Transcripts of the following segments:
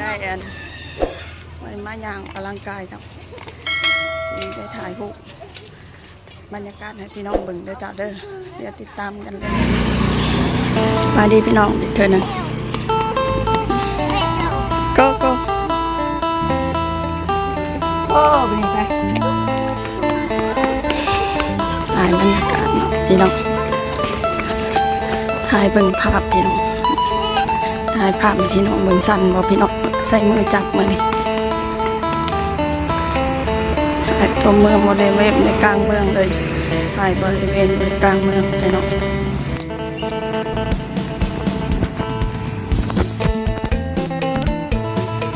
ได้แอนไว้มาย่างอลังกายครับนี่ได้ถ่ายรูปบรรยากาศให้พี่น้องเบิ่งเด้อจ้าเด้อเดี๋ยวติดตามกันเลยมาดีพี่น้องอีกเธอหนึ่ง go go โอ้เป็นไงถ่ายบรรยากาศเนาะพี่น้องถ่ายเบิ่งภาพพี่น้อง ถ่ายภาพพี่น้องเบิ่งสั่นบ่พี่น้องใส่มือจับมือนี่ถ่ายตัวเมืองบริเวณในกลางเมืองเลยถ่ายบริเวณในกลางเมืองพี่น้อง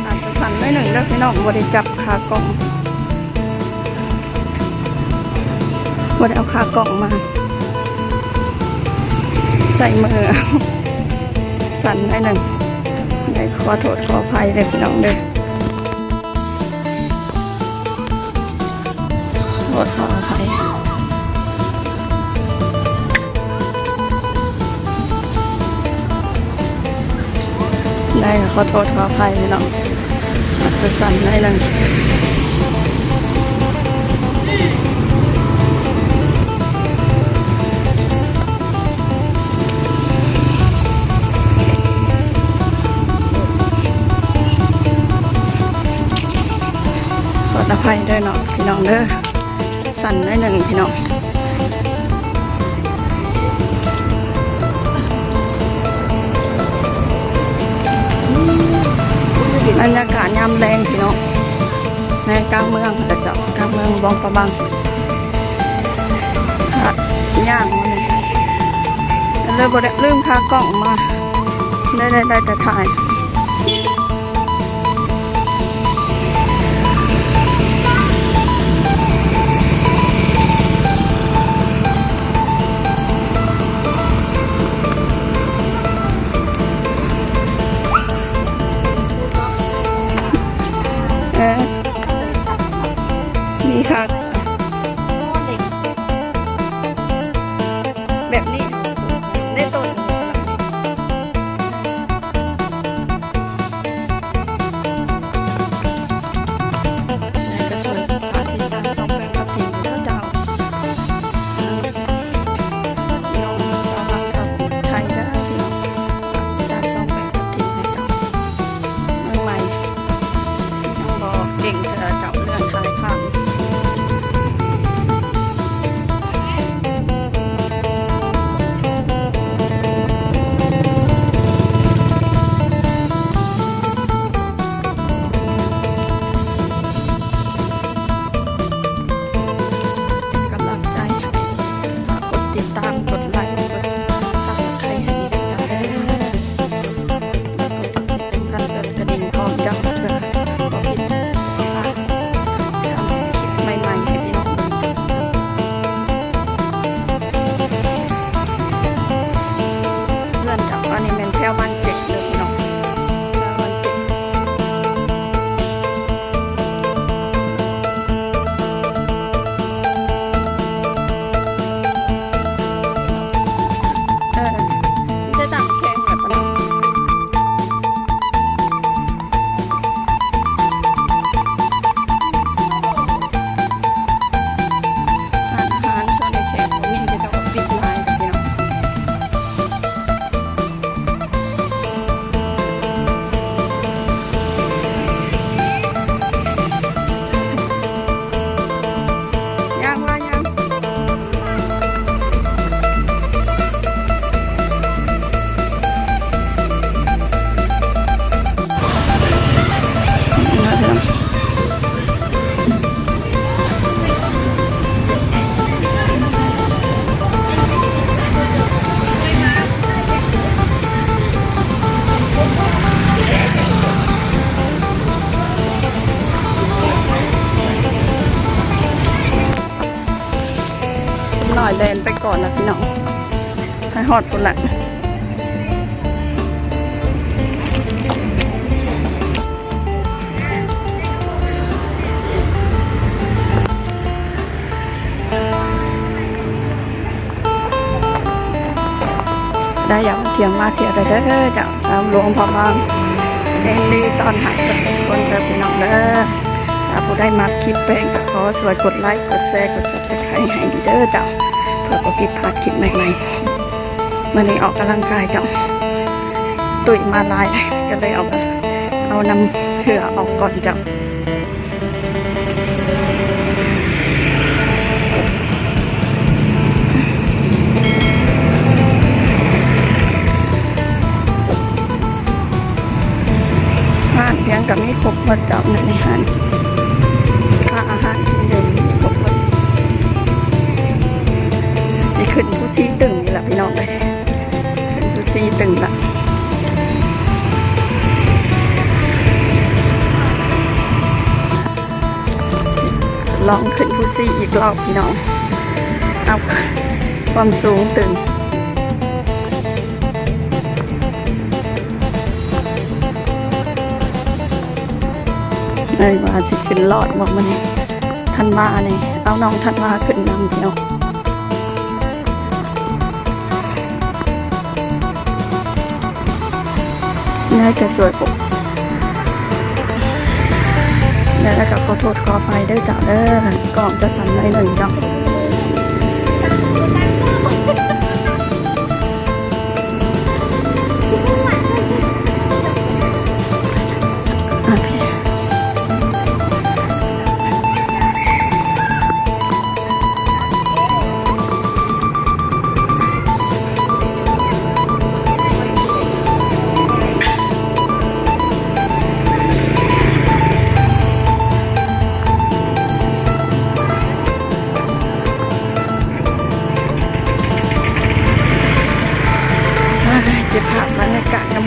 อาจจะสั่นไม่หนึ่งเด้อพี่น้องบริจับขากล่องบริเอาขากล่องมา ใส่มือ สั่นไม่หนึ่งได้ขอโทษขออภัยเลยพี่น้องเด้อโทษขออภัยได้ขอโทษขออภัยพี่น้องอาจจะสั่นได้หนึ่ง ขออภัยด้วยเนาะพี่น้องเด้อสั่นได้หนึ่งพี่น้องบรรยากาศยามแรงพี่น้องในกลางเมืองแต่จ้ากลางเมืองบองประบังหาดย่างมาเลยเลยบได้ลืมคากล่องมา ได้ได้ได้แต่ถ่าย แดนไปก่อนนะพี่น้องให้หอดปุ่นละได้อยากเทียงมาเทียวได้เด้อเจ้าตามหลวงพ่อบางเองดีตอนหักกับคนเด้อพี่น้องเด้อถ้าผู้ได้มาคลิปแปลงก็ขอสวยกดไลค์กดแชร์กด subscribe ให้ดีเด้อเจ้า เพื่อบ่ผิดพลาดคลิปใหม่ๆมื่อนี้ออกกำลังกายจ้าตุยมาลายก็เลยเอาเอานำเหือออกก่อนจ้าอาหารเพียงกับมีครบหมดจ้าในอาหา ซีตึงนี่แหละพี่น้องเลยขึ้นผู้ซีตึงละลองขึ้นผู้ซีอีกรอบพี่น้อง เอาความสูงตึงเลยว่าสิขึ้นรอดบอกมันนี่ทันมาเนี่ยเอาน้องทันมาขึ้นนำพี่น้อง ให้แกสวยผมแล้วก็ขอโทษขออภัยด้วยจ้าเด้อก่อนจะสั่นหน่อยหนึ่งจ้า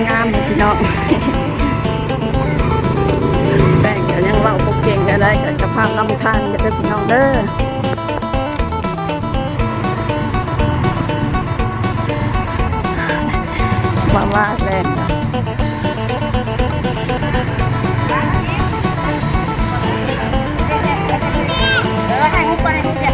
งามๆพี่น้องแต่งกันยังเล่าพวกเก่งได้ได้กับจะพาลำทางเด้อพี่น้องเด้อมาว่าแรงนะเออให้มุกก่อนให้มุกเดี๋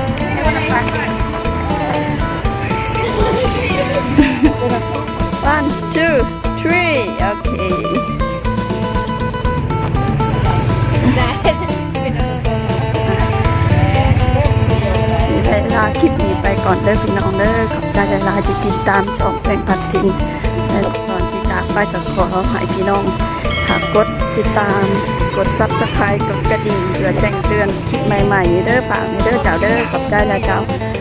เด้อพี่น้องเด้อขอบใจหลายๆที่ติดตามสองเพลงพัดทิ้งและตอนที่ตากไปก็ขอให้พี่น้องหากกดติดตามกดซับสไครต์กดกระดิ่งเพื่อแจ้งเตือนคลิปใหม่ๆเด้อฝากเด้อเจ้าเด้อขอบใจแล้วเจ้า